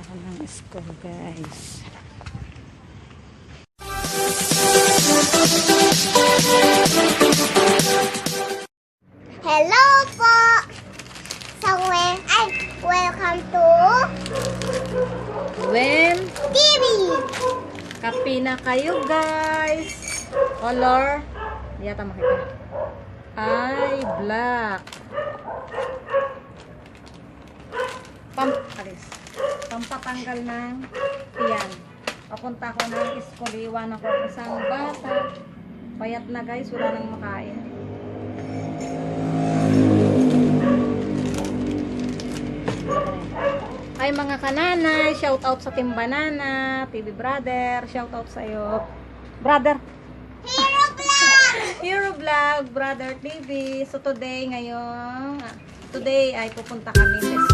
ako ng school guys. Hello po! So, when I welcome to When TV! kape na kayo guys. Color. Hindi yata makita. Ay, black. Pam, alis. Pampatanggal ng tiyan. Papunta ako ng school. Iwan ako ng isang bata. Payat na guys. Wala nang makain. Hi mga kananay, shout out sa Team Banana, TV Brother, shout out sa iyo. Brother, Hero Vlog! Hero Vlog, Brother TV. So today, ngayon, ah, today ay pupunta kami sa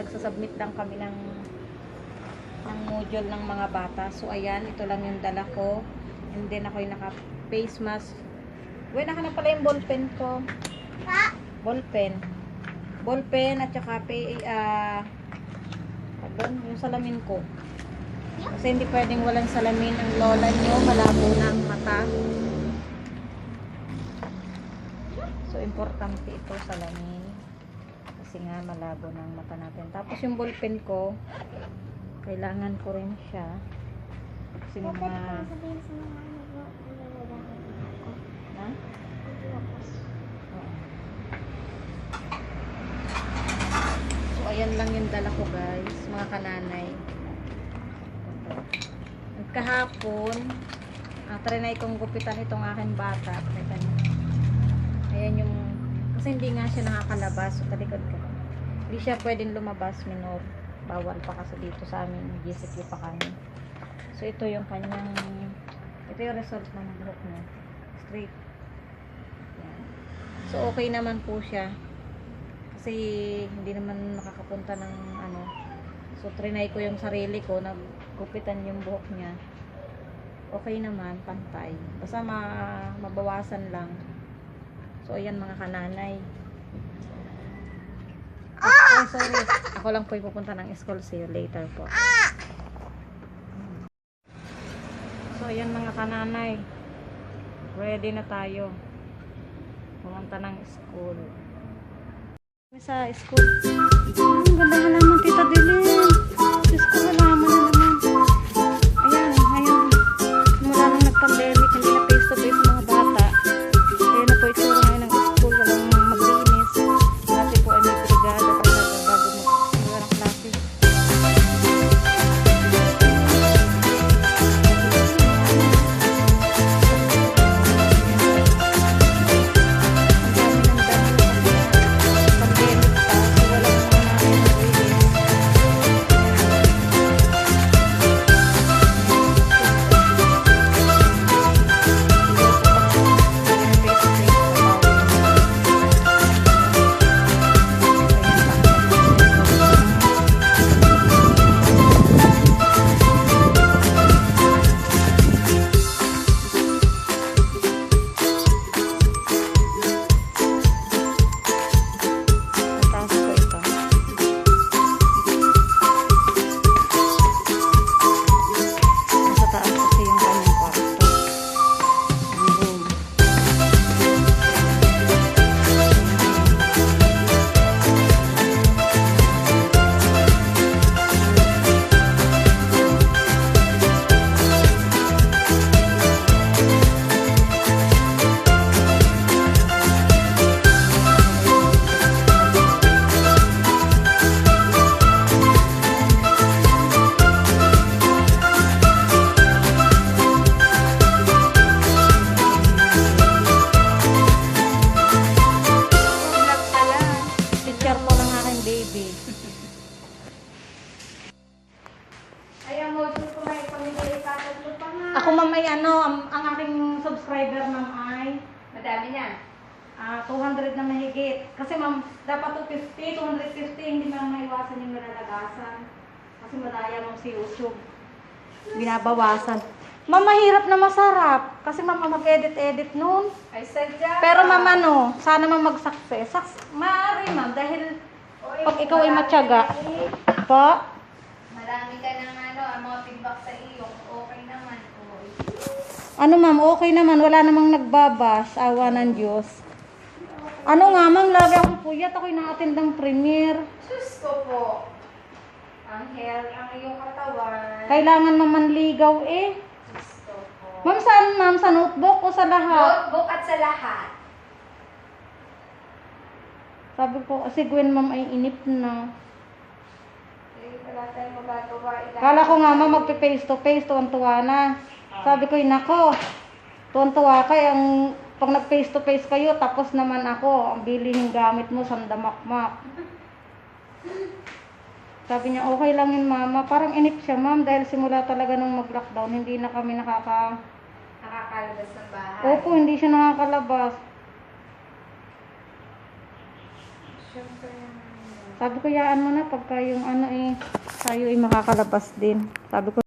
nagsasubmit lang kami ng ng module ng mga bata. So, ayan, ito lang yung dala ko. And then, ako yung naka-face mask. Uy, naka na pala yung ballpen ko. Pa? Ballpen. Ballpen at saka, pay, ah, pardon, yung salamin ko. Kasi hindi pwedeng walang salamin ang lola nyo. Malabo na ang mata. So, importante ito salamin. Kasi nga, malabo ang mata natin. Tapos, yung ballpen ko, kailangan ko rin siya. Kasi mga... Ha? Oo. So, ayan lang yung dala ko guys, mga kananay. Kahapon, ah, trinay kong gupitan itong aking bata. Ayan yung, kasi hindi nga siya nakakalabas. So, talikod ka. Hindi siya pwedeng lumabas, minor. Bawal pa kasi dito sa amin. GCQ pa kami. So, ito yung kanyang, ito yung result ng buhok niya. Straight. So, okay naman po siya. Kasi, hindi naman nakakapunta ng ano. So, trinay ko yung sarili ko. Nagkupitan yung buhok niya. Okay naman, pantay. Basta ma mabawasan lang. So, ayan mga kananay. Ay, sorry. Ako lang po pupunta ng school. See you later po. So, ayan mga kananay. Ready na tayo. Pumunta ng school. Sa school. Ang ganda halaman, Tita Dilin. ko ma'am ano, ang, ang aking subscriber ma'am ay Madami na. ah 200 na mahigit. Kasi ma'am, dapat 250, 250, hindi ma'am maiwasan yung nalalagasan. Kasi malaya ma'am si YouTube. Binabawasan. Ma'am, mahirap na masarap. Kasi ma'am, mag-edit-edit nun. Ay, sadya. Pero ma'am, ano, sana ma'am mag-success. Success, maaari ma'am, dahil Oy, pag ikaw ay marami matyaga. ka po, Marami ka ng ano, ang mga feedback sa iyo. Naman. Ano ma'am, okay naman. Wala namang nagbabas. Awa ng Diyos. Ano nga ma'am, lagi akong puyat. Ako'y nakatin ng premiere. Diyos ko po. Ang hair, ang iyong katawan. Kailangan mamanligaw eh. Diyos ko po. Ma'am, saan ma'am? Sa notebook o sa lahat? Notebook at sa lahat. Sabi ko, si Gwen ma'am ay inip na. Kala ko nga ma'am, magpe-face to face, tuwan-tuwa na. Sabi ko, nako, tuwan-tuwa ka, ang pag nag-face to face kayo, tapos naman ako, ang bilhin gamit mo, sandamakmak. Sabi niya, okay lang yun mama. Parang inip siya ma'am, dahil simula talaga nung mag-lockdown, hindi na kami nakaka... Nakakalabas ng bahay. Opo, hindi siya nakakalabas. Siyempre. Sabi ko, yaan mo na pagka yung ano eh, tayo ay makakalabas din. Sabi ko,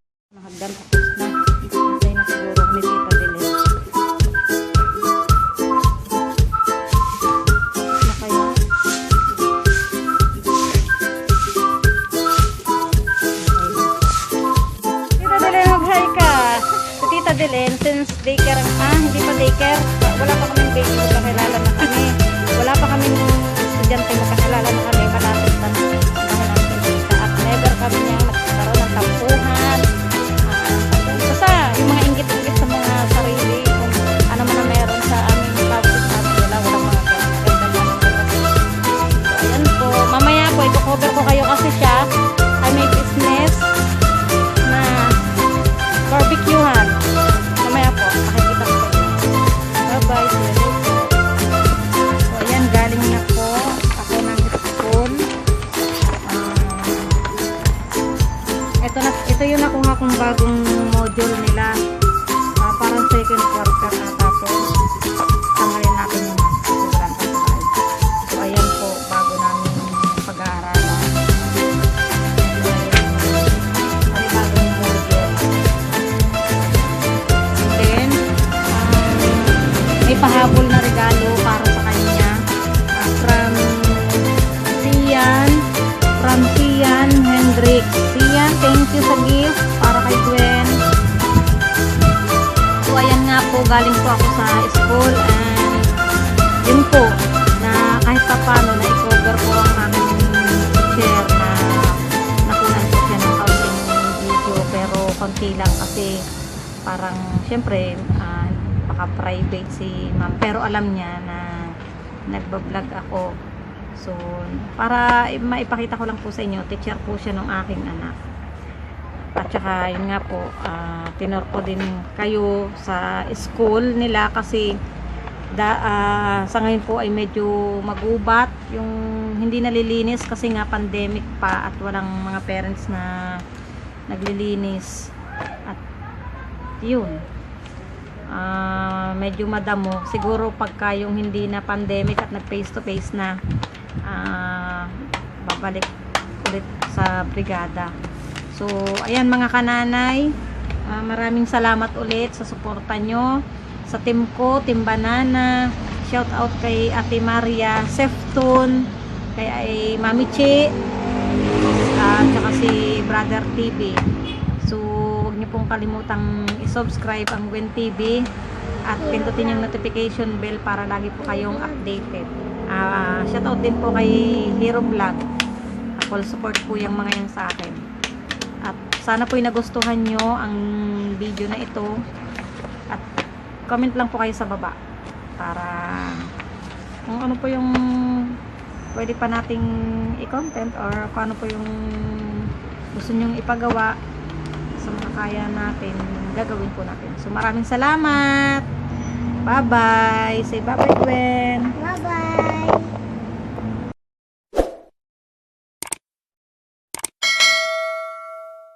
Tita Belen, since daycare, ah, hindi pa daycare, wala pa kaming baby, magkakilala na kami. Wala pa kaming estudyante, magkakilala na kami, malapit nakuha kong bagong module nila. Ah, parang second quarter na tapos tanggalin natin yung sobrang kasal. So, ayan po, bago namin pag-aaralan. Ay, bagong module. Then, um, may pahabol na regalo galing po ako sa school and yun po na kahit pa paano na i-cover ko ang aming teacher na nakunan ko siya ng counting video. Pero konti lang kasi parang syempre ah, baka private si ma'am. Pero alam niya na nagbablog ako. So para maipakita ko lang po sa inyo teacher po siya ng aking anak at saka yun nga po ah, tinor ko din kayo sa school nila kasi da, ah, sa ngayon po ay medyo magubat yung hindi nalilinis kasi nga pandemic pa at walang mga parents na naglilinis. At yun ah medyo madamo. Siguro pagka yung hindi na pandemic at nag face to face na ah, babalik ulit sa brigada so ayan mga kananay ah, maraming salamat ulit sa suporta nyo. Sa team ko, team banana shout out kay ate Maria Sefton kay ay Mami Chi at saka si Brother TV so huwag niyo pong kalimutang i-subscribe ang Gwen TV at pindutin yung notification bell para lagi po kayong updated. Ah, shout out din po kay Hero Vlog. Full support po yung mga yan sa akin sana po nagustuhan nyo ang video na ito at comment lang po kayo sa baba para kung ano po yung pwede pa nating i-content or kung ano po yung gusto nyong ipagawa sa mga kaya natin, gagawin po natin. So maraming salamat! Bye-bye! Say bye-bye, Gwen! Bye-bye.